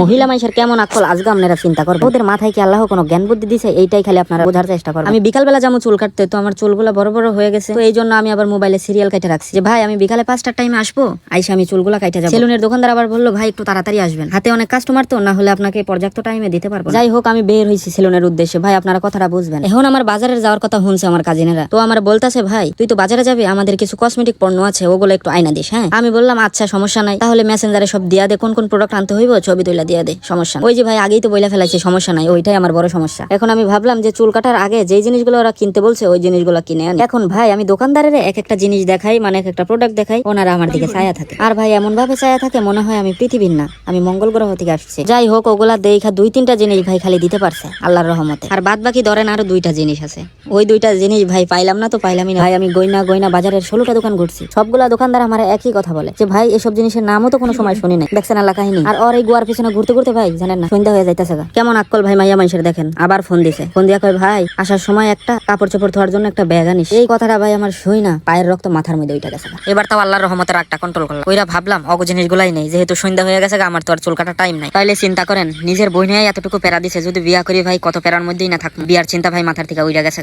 মহিলা মানুষের কেমন আকল আজকে আপনারা চিন্তা করবেন। ওদের মাথায় কি আল্লাহ কোনো জ্ঞান বুদ্ধি দিছে? এইটাই খালি আপনারা বোঝার চেষ্টা করবেন। আমি বিকালবেলা যেমন চুল কাটতে, তো আমার চুলগুলো বড় বড় হয়ে গেছে। তো এই জন্য আমি আবার মোবাইলে সিরিয়াল কেটে রাখছি। যে ভাই, আমি বিকালে পাঁচটার টাইমে আসব? আইসা আমি চুলগুলো কাটে যাব। সেলুনের দোকানদার আবার বলল, ভাই, একটু তাড়াতাড়ি আসবেন। হাতে অনেক কাস্টমার তো, না হলে আপনাকে পর্যাপ্ত টাইমে দিতে পারব যাই হোক, আমি বের হয়েছি সেলুনের উদ্দেশ্যে। ভাই, আপনারা কথাটা বুঝবেন। এখন আমার বাজারে যাওয়ার কথা শুনছে আমার কাজিনেরা তো আমার বলতাছে, ভাই, তুই তো বাজারে যাবি? আমাদের কিছু কসমেটিক পণ্য আছে, ওগুলো একটু আয়না দিস হ্যাঁ? আমি বললাম আচ্ছা সমস্যা নাই। তাহলে মেসেঞ্জারে সব দিয়া দে, কোন কোন প্রোডাক্ট আনতে হইব? ছবি তুইলা দিয়া দে, সমস্যা ওই যে ভাই, আগেই তো বইলা ফেলাইছে, সমস্যা নাই, ওইটাই আমার বড় সমস্যা। এখন আমি ভাবলাম যে চুল কাটার আগে যেই জিনিসগুলো ওরা কিনতে বলছে, ওই জিনিসগুলো কিনে আনি। এখন ভাই, আমি দোকানদারের এক একটা জিনিস দেখাই মানে এক একটা প্রোডাক্ট দেখাই, ওনারা আমার দিকে ছায়া থাকে। আর ভাই এমন ভাবে ছায়া থাকে, মনে হয় আমি পৃথিবীর না, আমি মঙ্গল গ্রহ থেকে আসছি। যাই হোক, ওগুলা দেখা দুই তিনটা জিনিস ভাই খালি দিতে পারছে, আল্লাহর রহমতে। আর বাদ বাকি ধরেন আরও দুইটা জিনিস আছে। ওই দুইটা জিনিস ভাই পাইলাম না তো পাইলামই না। ভাই, আমি গয়না গয়না বাজারের ষোলোটা দোকান ঘুরছি। সবগুলা দোকানদার আমার একই কথা বলে, যে ভাই, এসব জিনিসের নামও তো কোনো সময় শুনি নাই। দেখছেন আল্লাহ কাহিনী। আর ওর এই গোয়ার পিছনে ঘুরতে ঘুরতে ভাই, জানেন না, সন্ধ্যা হয়ে যাইতেছে। কেমন আক্কল ভাই মাইয়া মানুষের দেখেন, আবার ফোন দিছে ফোন দিয়া কয়, ভাই, আসার সময় একটা কাপড় চোপড় ধোয়ার জন্য একটা ব্যাগ আনিস এই কথাটা ভাই আমার শুই না, পায়ের রক্ত মাথার মধ্যে ওইটা গেছে। এবার তাও আল্লাহর রহমতের রাগটা কন্ট্রোল করলাম ওইরা ভাবলাম, অগ জিনিসগুলাই নেই, যেহেতু সন্ধ্যা হয়ে গেছে আমার তো আর চুল কাটা টাইম নাই তাইলে চিন্তা করেন, নিজের বই নিয়ে এতটুকু প্যারা দিছে, যদি বিয়া করি ভাই, কত প্যারার মধ্যেই না থাকুন বিয়ার চিন্তা ভাই মাথার থেকে উইরা গেছে।